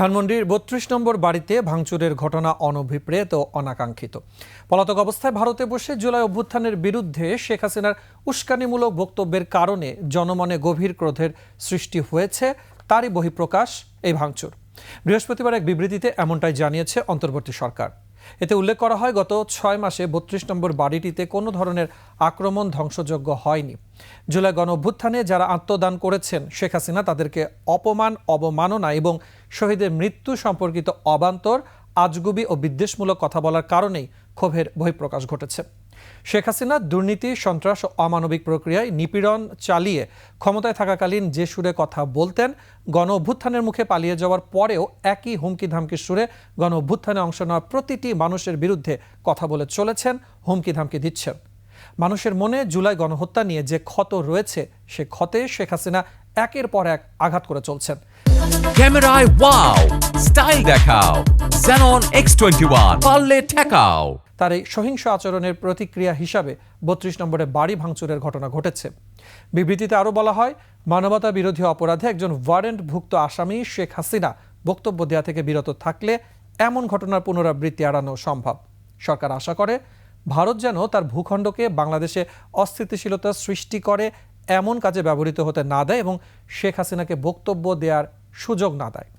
ধানমন্ডির বত্রিশ নম্বর বাড়িতে ভাঙচুরের ঘটনা অনভিপ্রেত ও অনাকাঙ্ক্ষিত। পলাতক অবস্থায় ভারতে বসে জুলাই অভ্যুত্থানের বিরুদ্ধে শেখ হাসিনার উস্কানিমূলক বক্তব্যের কারণে জনমনে গভীর ক্রোধের সৃষ্টি হয়েছে, তারই বহিঃপ্রকাশ এই ভাঙচুর। বৃহস্পতিবার এক বিবৃতিতে এমনটাই জানিয়েছে অন্তর্বর্তী সরকার। এতে উল্লেখ করা হয়, গত ছয় মাসে বত্রিশ নম্বর বাড়িটিতে কোনো ধরনের আক্রমণ ধ্বংসযোগ্য হয়নি। জুলাই গণ অভ্যুত্থানে যারা আত্মদান করেছেন, শেখ হাসিনা তাদেরকে অপমান, অবমাননা এবং শহীদের মৃত্যু সম্পর্কিত অবান্তর আজগুবি ও বিদ্বেষমূলক কথা বলার কারণেই ক্ষোভের বহিঃপ্রকাশ ঘটেছে। শেখ হাসিনা দুর্নীতি, সন্ত্রাস ও অমানবিক প্রক্রিয়ায় নিপীড়ন চালিয়ে ক্ষমতায় থাকাকালীন যে সুরে কথা বলতেন, গণ অভ্যুত্থানের মুখে পালিয়ে যাওয়ার পরেও একই হুমকি ধামকির সুরে গণ অভ্যুত্থানে অংশ নেওয়া প্রতিটি মানুষের বিরুদ্ধে কথা বলে চলেছেন হুমকি ধামকি দিচ্ছেন। মানুষের মনে জুলাই গণহত্যা নিয়ে যে ক্ষত রয়েছে, সে ক্ষতে শেখ হাসিনা একের পর এক আঘাত করে চলছেন। ক্যামেরায় ওয়াও, স্টাইল দেখাও। Xenon X21 পারলে ঠেকাও। তার এই সহিংস আচরণের প্রতিক্রিয়া হিসাবে বত্রিশ নম্বরে বাড়ি ভাঙচুরের ঘটনা ঘটেছে। বিবৃতিতে আরও বলা হয় মানবতা বিরোধী অপরাধে একজন ওয়ারেন্টভুক্ত আসামি শেখ হাসিনা বক্তব্য দেওয়া থেকে বিরত থাকলে এমন ঘটনার পুনরাবৃত্তি এড়ানো সম্ভব। সরকার আশা করে, ভারত যেন তার ভূখণ্ডকে বাংলাদেশে অস্থিতিশীলতা সৃষ্টি করে এমন কাজে ব্যবহৃত হতে না দেয় এবং শেখ হাসিনাকে বক্তব্য দেওয়ার সুযোগ না দেয়।